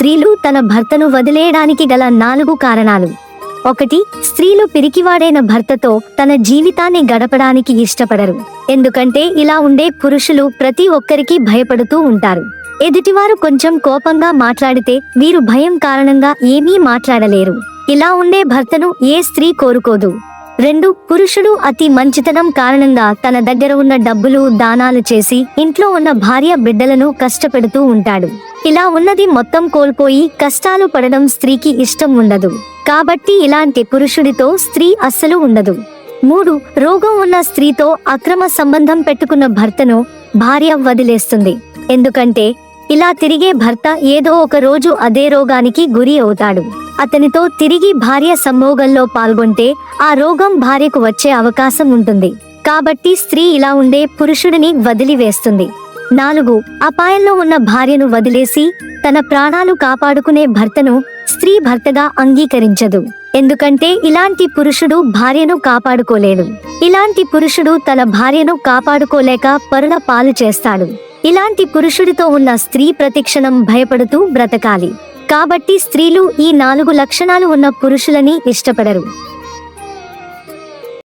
స్త్రీలు తన భర్తను వదిలేయడానికి గల నాలుగు కారణాలు. ఒకటి స్త్రీలు పిరికివాడైన భర్తతో తన జీవితాన్ని గడపడానికి ఇష్టపడరు. ఎందుకంటే ఇలా ఉండే పురుషులు ప్రతి ఒక్కరికి భయపడుతూ ఉంటారు. ఎదుటివారు కొంచెం కోపంగా మాట్లాడితే వీరు భయం కారణంగా ఏమీ మాట్లాడలేరు. ఇలా ఉండే భర్తను ఏ స్త్రీ కోరుకోదు. రెండు పురుషుడు అతి మంచితనం కారణంగా తన దగ్గర ఉన్న డబ్బులు దానాలు చేసి ఇంట్లో ఉన్న భార్య బిడ్డలను కష్టపెడుతూ ఉంటాడు. ఇలా ఉన్నది మొత్తం కోల్పోయి కష్టాలు పడడం స్త్రీకి ఇష్టం ఉండదు. కాబట్టి ఇలాంటి పురుషుడితో స్త్రీ అస్సలు ఉండదు. మూడు రోగం ఉన్న స్త్రీతో అక్రమ సంబంధం పెట్టుకున్న భర్తను భార్య వదిలేస్తుంది. ఎందుకంటే ఇలా తిరిగే భర్త ఏదో ఒక రోజు అదే రోగానికి గురి అవుతాడు. అతనితో తిరిగి భార్య సంభోగంలో పాల్గొంటే ఆ రోగం భార్యకు వచ్చే అవకాశం ఉంటుంది. కాబట్టి స్త్రీ ఇలా ఉండే పురుషుడిని వదిలివేస్తుంది. నాలుగు అపాయంలో ఉన్న భార్యను వదిలేసి తన ప్రాణాలు కాపాడుకునే భర్తను స్త్రీ భర్తగా అంగీకరించదు. ఎందుకంటే ఇలాంటి పురుషుడు భార్యను కాపాడుకోలేడు. ఇలాంటి పురుషుడు తన భార్యను కాపాడుకోలేక పరుల పాలు చేస్తాడు. ఇలాంటి పురుషుడితో ఉన్న స్త్రీ ప్రతిక్షణం భయపడుతూ బ్రతకాలి. కాబట్టి స్త్రీలు ఈ నాలుగు లక్షణాలు ఉన్న పురుషులని ఇష్టపడరు.